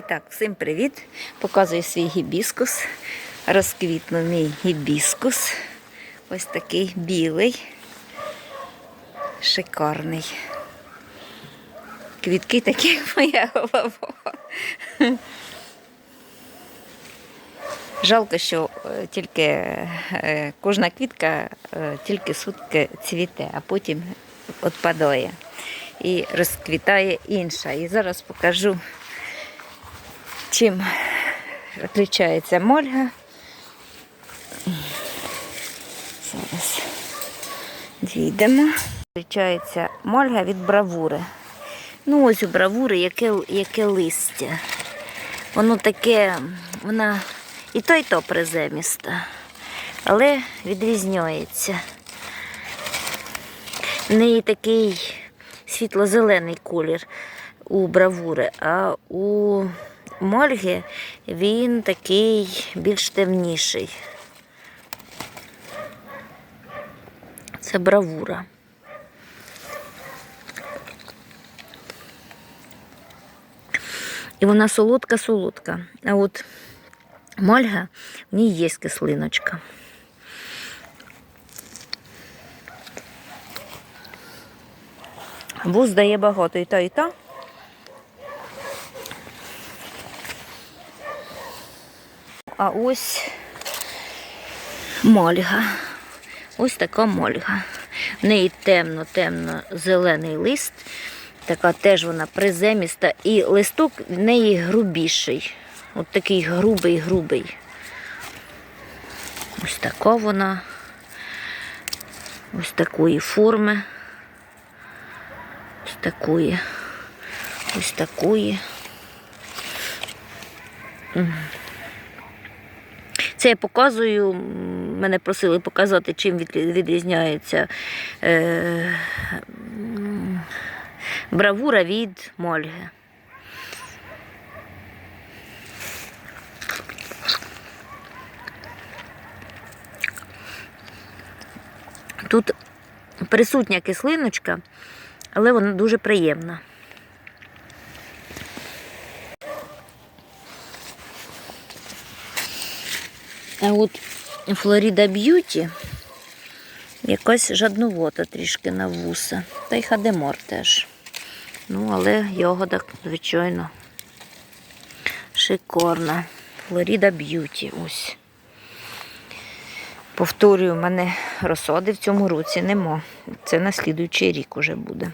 І так, всім привіт! Показую свій гібіскус. Розквітнув мій гібіскус. Ось такий білий, шикарний. Квітки такі, як моя голова. Жалко, що е, тільки е, кожна квітка е, тільки сутки цвіте, а потім відпадає і розквітає інша. І зараз покажу, чим відрізняється мольга. Зараз дійдемо. Відрізняється мольга від бравури. Ну, ось у бравури яке, яке листя. Воно таке, вона і то, і то приземіста, але відрізняється. В неї такий світло-зелений колір у бравури, а у мольги він такий більш темніший. Це бравура. І вона солодка-солодка. А от мольга, в ній є кислиночка. Вуз дає багато і та, і та. А ось мольга. Ось така мольга. В неї темно-темно-зелений лист. Така теж вона приземіста. І листок в неї грубіший. От такий грубий-грубий. Ось така вона. Ось такої форми. Ось такої. Ось такої. Це я показую, мене просили показати, чим відрі- відрізняється е, бравура від мольги. Тут присутня кислиночка, але вона дуже приємна. А от Флоріда Б'юті якась жаднувота трішки на вуса. Та й хадемор теж. Ну, але ягода, звичайно, шикарна. Флоріда Б'юті. Ось. Повторюю, в мене розсади в цьому році нема. Це на слідуючий рік уже буде.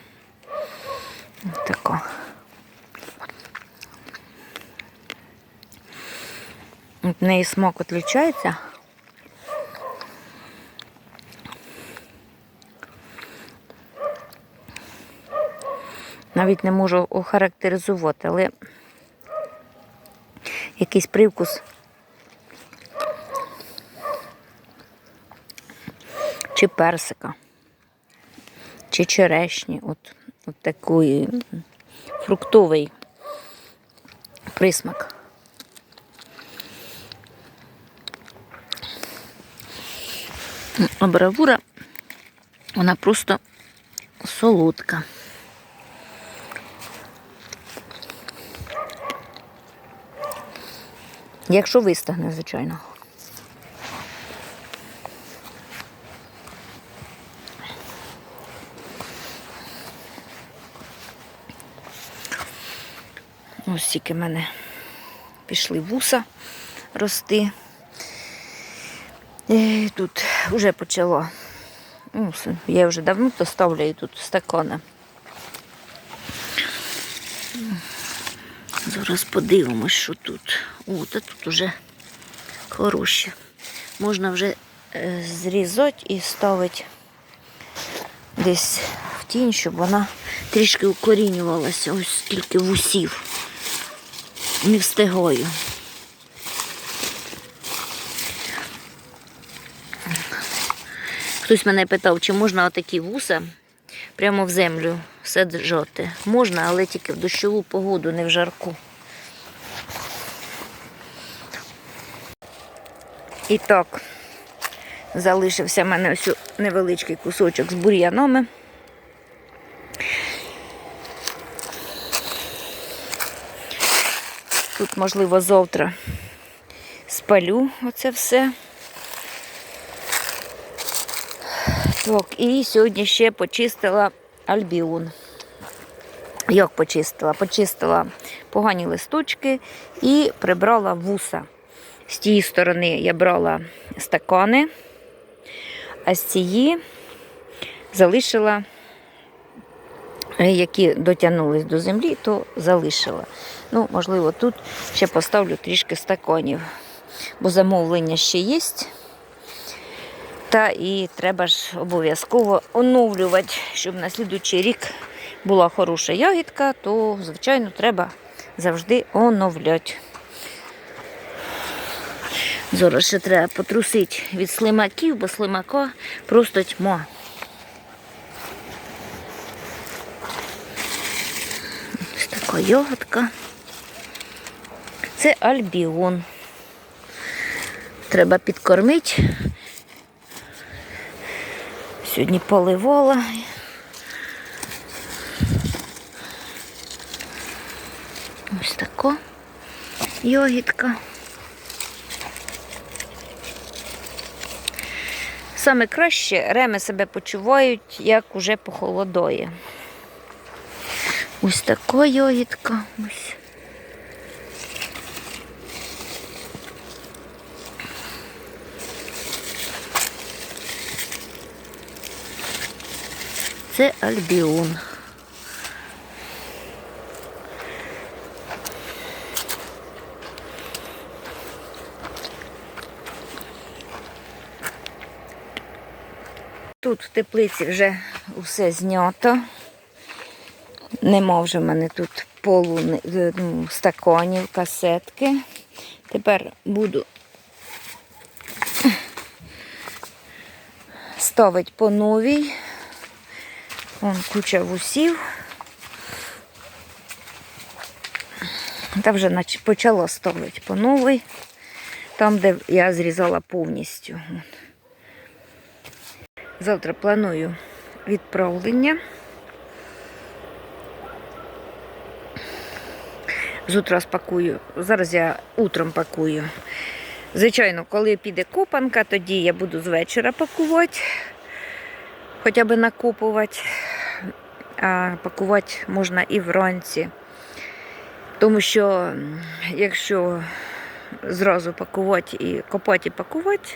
Тако. От в неї смак відрізняється. Навіть не можу охарактеризувати, але якийсь привкус чи персика, чи черешні, от, от такий фруктовий присмак. А бравура, вона просто солодка. Якщо вистигне, звичайно. Ось тільки в мене пішли вуса рости. І тут вже почало. Ну, я вже давно то ставляю тут стакани. Зараз подивимось, що тут. О, та тут уже хороші. Можна вже е, зрізати і ставити десь в тінь, щоб вона трішки укорінювалася. Ось скільки вусів. Не встигаю. Хтось мене питав, чи можна отакі вуса прямо в землю саджати. Можна, але тільки в дощову погоду, не в жарку. І так, залишився в мене ось невеличкий кусочок з бур'янами. Тут, можливо, завтра спалю оце все. Так, і сьогодні ще почистила альбіон. Як почистила? Почистила погані листочки і прибрала вуса. З тієї сторони я брала стакани, а з цієї залишила, які дотягнулись до землі, то залишила. Ну, можливо, тут ще поставлю трішки стаканів, бо замовлення ще є. Та і треба ж обов'язково оновлювати, щоб на слідуючий рік була хороша ягідка, то, звичайно, треба завжди оновляти. Зараз ще треба потрусити від слимаків, бо слимака просто тьма. Ось така ягодка. Це альбіон. Треба підкормити. Сьогодні поливала. Ось така йогітка. Саме краще реми себе почувають, як уже похолодає. Ось така йогітка. Ось. Це альбіон. Тут в теплиці вже все знято. Нема вже в мене тут полу е, ну, стаканів, касетки. Тепер буду ставити по новій. Вон куча вусів. Та вже почала ставити по новій. Там, де я зрізала повністю. Завтра планую відправлення. З спакую. Зараз я утром пакую. Звичайно, коли піде копанка, тоді я буду з вечора пакувати, хоча б накопувати, пакувати можна і вранці. Тому що якщо зразу пакувати і копати і пакувати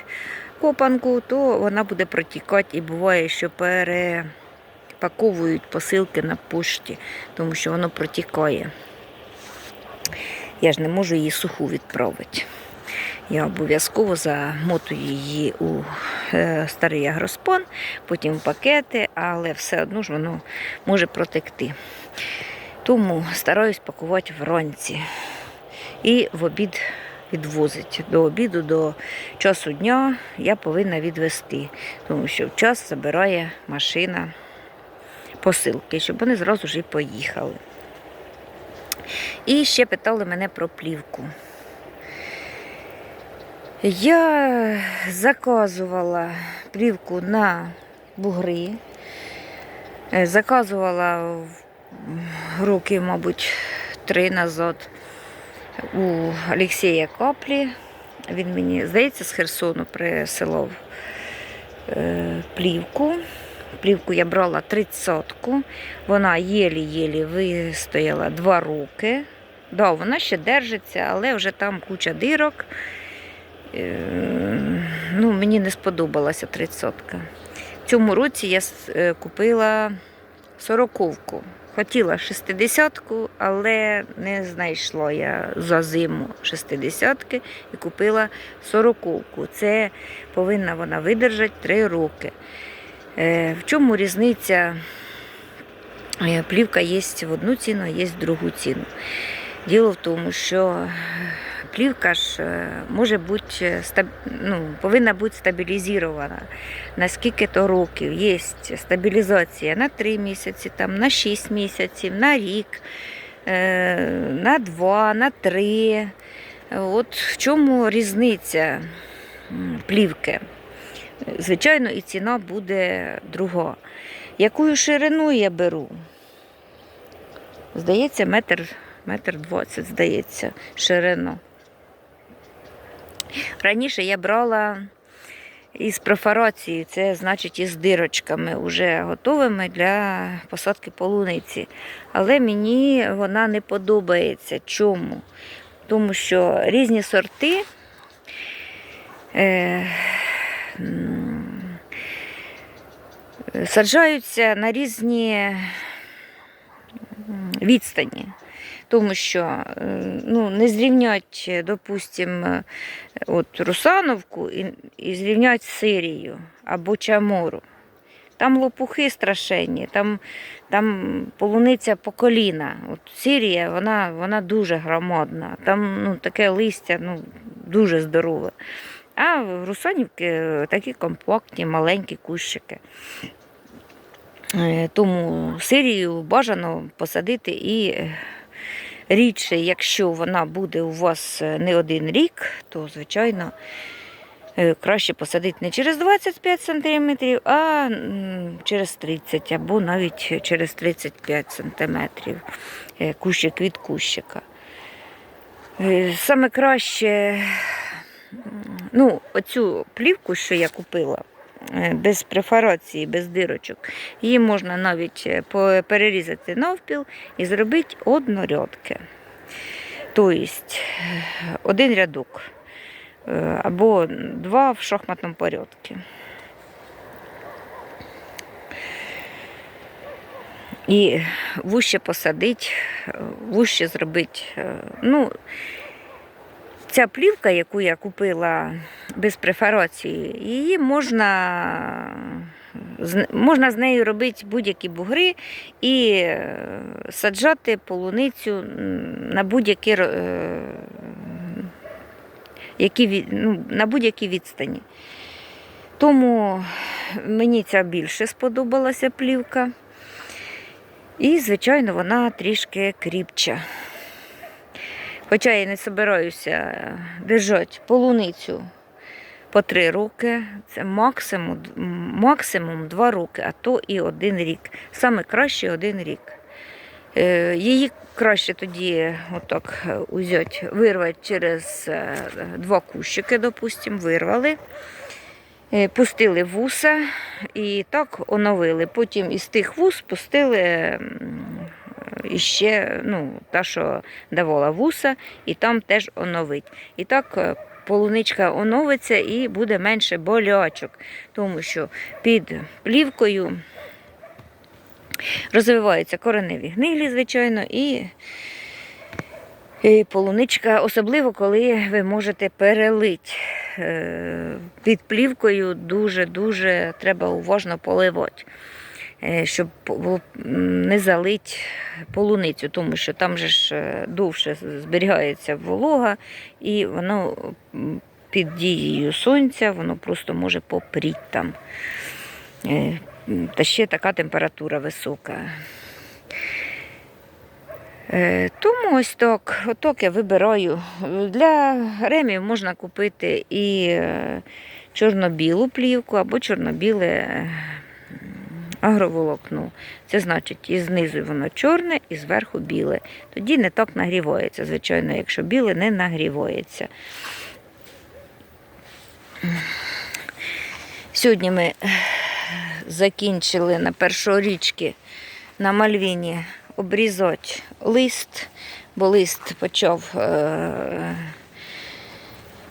копанку, то вона буде протікати і буває, що перепаковують посилки на пошті, тому що воно протікає. Я ж не можу її суху відправити. Я обов'язково замотую її у е, старий агроспон, потім в пакети, але все одно ж воно може протекти. Тому стараюсь пакувати вранці і в обід відвозити. До обіду, до часу дня я повинна відвести, тому що в час забирає машина посилки, щоб вони зразу ж і поїхали. І ще питали мене про плівку. Я заказувала плівку на бугри. Е, Заказувала роки, мабуть, три назад у Олексія Каплі. Він мені, здається, з Херсону присилав е, плівку. Плівку я брала тридцятку. Вона єлі-єлі вистояла два роки. Да, вона ще держиться, але вже там куча дирок. Е, Ну, мені не сподобалася тридцятка. В цьому році я е, купила сороковку. Хотіла шестидесятку, але не знайшла я за зиму шестидесятки і купила сороковку. Це повинна вона видержати три роки. Е, В чому різниця? Плівка є в одну ціну, а є в другу ціну. Діло в тому, що плівка ж е, може бути е, ну, повинна бути стабілізована на скільки то років. Є стабілізація на 3 місяці, там, на 6 місяців, на рік, е, на 2, на 3. От в чому різниця плівки? Звичайно, і ціна буде друга. Якою ширину я беру? Здається, метр метр двадцять, здається, ширину. Раніше я брала із профорацією, це значить із дирочками, вже готовими для посадки полуниці. Але мені вона не подобається. Чому? Тому що різні сорти. Е, саджаються на різні відстані. Тому що е, ну, не зрівнять, допустимо, от Русановку і, і зрівнять з Сирією або Чамору. Там лопухи страшенні, там, там полуниця по коліна. От Сирія, вона, вона дуже громадна, там ну, таке листя ну, дуже здорове. А в Русанівки такі компактні, маленькі кущики. Е, Тому Сирію бажано посадити і е, рідше, якщо вона буде у вас е, не один рік, то, звичайно, е, краще посадити не через 25 см, а через 30 або навіть через 35 см кущик від кущика. Е, Саме краще, ну, оцю плівку, що я купила, е, без префарації, без дирочок, її можна навіть е, перерізати навпіл і зробити однорядки. Тобто один рядок е, або два в шахматному порядку. І вуще посадити, е, вуще зробити. е, Ну, ця плівка, яку я купила без префарації, її можна, можна з нею робити будь-які бугри і е, саджати полуницю на будь-які, е, які, ну, на будь-якій відстані. Тому мені ця більше сподобалася плівка. І, звичайно, вона трішки кріпча. Хоча я не собираюся держати полуницю по три роки, це максимум, максимум два роки, а то і один рік. Саме краще один рік. Е, Її краще тоді отак е, узять, вирвати через е, два кущики, допустимо, вирвали. Е, Пустили вуса і так оновили. Потім із тих вус пустили м, іще, ну, та, що давала вуса, і там теж оновить. І так е, полуничка оновиться і буде менше болячок, тому що під плівкою розвиваються кореневі гнилі, звичайно, і і полуничка, особливо коли ви можете перелити. Е, Під плівкою дуже-дуже треба уважно поливати, щоб не залити полуницю, тому що там же ж е, довше зберігається волога, і воно під дією сонця воно просто може попріти там. Е, Та ще така температура висока. Е, Тому ось так, отак я вибираю. Для ремів можна купити і е, чорно-білу плівку або чорно-біле е, агроволокно. Це значить, і знизу воно чорне, і зверху біле. Тоді не так нагрівається, звичайно, якщо біле не нагрівається. Сьогодні ми закінчили на першорічки на Мальвіні обрізати лист, бо лист почав е,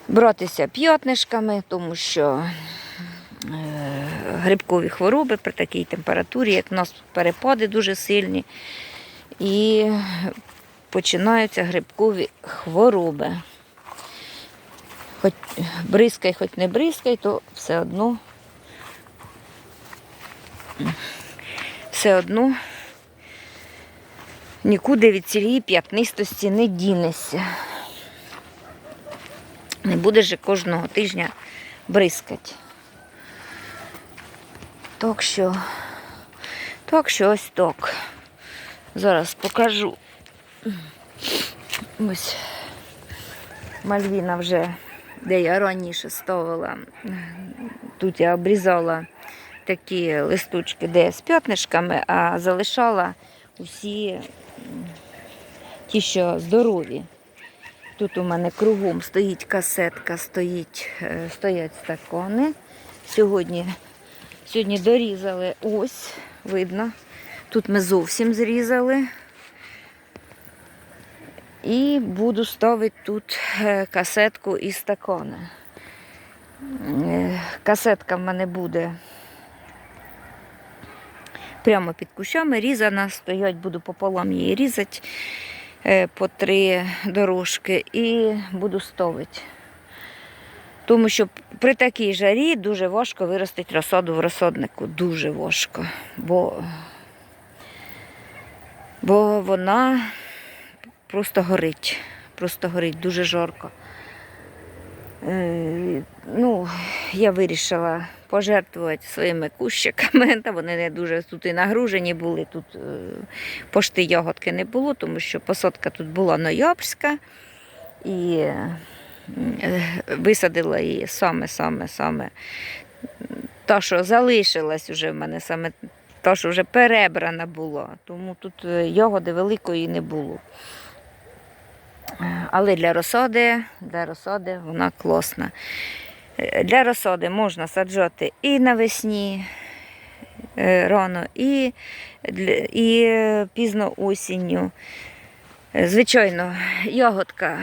братися п'ятнишками, тому що грибкові хвороби при такій температурі, як у нас перепади дуже сильні, і починаються грибкові хвороби. Хоч бризкай, хоч не бризкай, то все одно все одно нікуди від цієї п'ятнистості не дінешся. Не будеш же кожного тижня бризкати. Так що, так що ось так. Зараз покажу. Ось Мальвіна вже, де я раніше ставила. Тут я обрізала такі листочки, де з п'ятнишками, а залишала усі ті, що здорові. Тут у мене кругом стоїть касетка, стоїть, е, стоять стакани. Сьогодні, сьогодні дорізали ось, видно. Тут ми зовсім зрізали. І буду ставити тут е, касетку і стакани. Е, Касетка в мене буде прямо під кущами різана, стоять, буду пополам її різати е, по три дорожки і буду ставити. Тому що при такій жарі дуже важко виростити розсаду в розсаднику. Дуже важко. Бо, бо вона просто горить. Просто горить дуже жарко. Е, ну, я вирішила пожертвувати своїми кущиками. Вони не дуже тут і нагружені були. Тут е, пошти ягодки не було, тому що посадка тут була ноябрьська. І висадила її саме-саме-саме. Та, що залишилась вже в мене саме та, що вже перебрана була. Тому тут е, ягоди великої не було. Але для розсади, для розсади вона класна. Е, Для розсади можна саджати і навесні е, рано, і, і е, пізно осінню. Е, Звичайно, ягодка,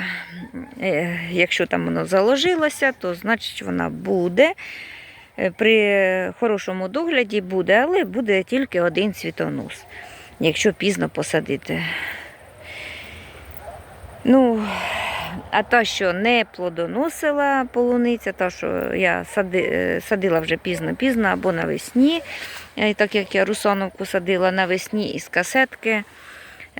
е, якщо там воно заложилося, то значить вона буде. Е, При хорошому догляді буде, але буде тільки один цвітонос, якщо пізно посадити. Ну, а та, що не плодоносила полуниця, та, що я сади, садила вже пізно-пізно або навесні, так як я русановку садила навесні із касетки,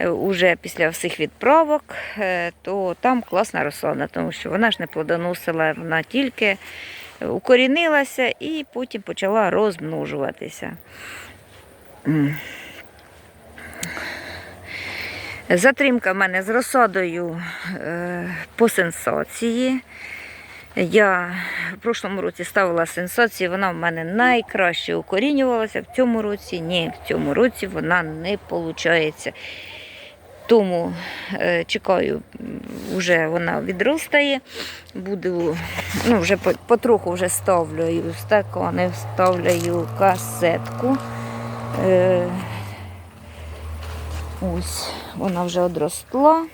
уже після всіх відправок, е, то там класна розсада, тому що вона ж не плодоносила, вона тільки укорінилася і потім почала розмножуватися. Затримка в мене з розсадою е, по сенсації. Я в прошлому році ставила сенсацію, вона в мене найкраще укорінювалася. В цьому році ні, в цьому році вона не виходить. Тому е, чекаю, вже вона відростає. Буду, ну, вже по- потроху вже ставлю стакани, вставляю касетку. Е, Ось вона вже одростла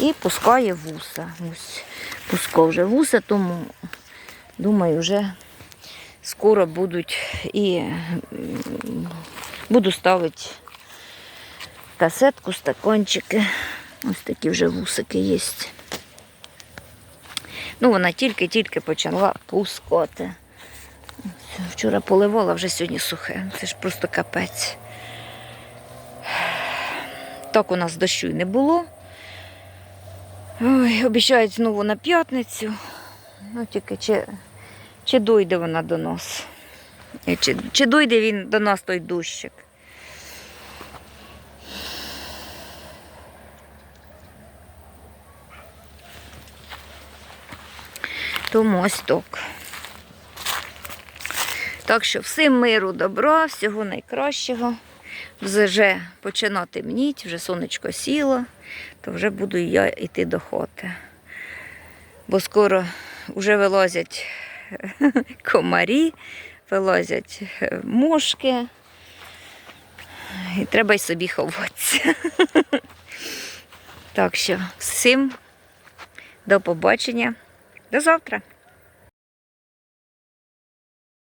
і пускає вуса. Ось пускав вже вуса, тому думаю, вже скоро будуть і буду ставити касетку, стакончики. Ось такі вже вусики є. Ну, вона тільки-тільки почала пускати. Вчора поливала, вже сьогодні сухе. Це ж просто капець. Так у нас дощу й не було. Ой, обіцяють знову на п'ятницю. Ну, тільки чи, чи дойде вона до нас? Чи, чи дойде він до нас той дощик? Тому ось так. Так що всім миру, добра, всього найкращого. Вже починати темніть, вже сонечко сіло, то вже буду я йти до хоти. Бо скоро вже вилазять комарі, вилазять мошки. І треба й собі ховатися. Так що всім до побачення. До завтра.